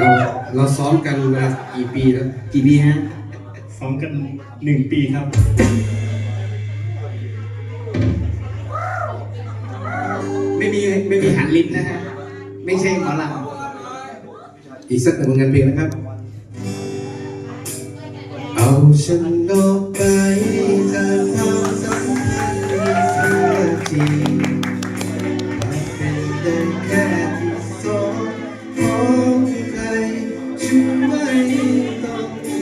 เราเราซ้อมกันมากี่ปีแล้ว กี่ปีฮะ ซ้อมกันหนึ่งปีครับ ไม่มีไม่มีหันลิ้นนะฮะ ไม่ใช่หมอลำอีกสักหนึ่งผลงานเพลงนะครับ เอาฉันออกไป então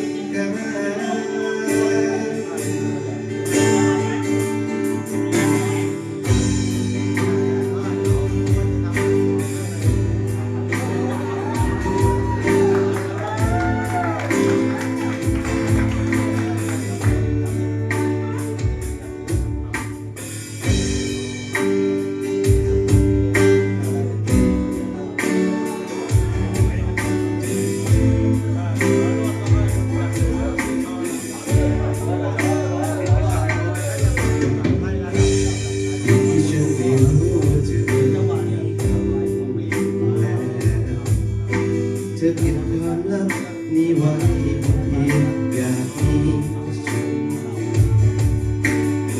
อเก็บความลับนี้ไว้เพียงอย่างนี้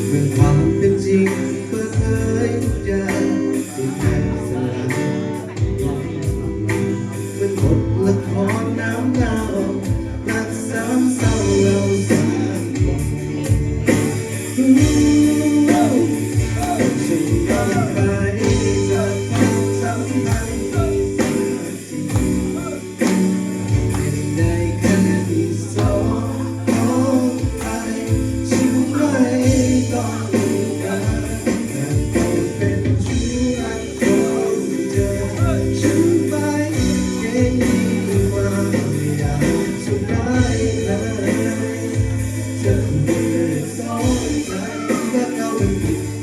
เมื่อ Thank you.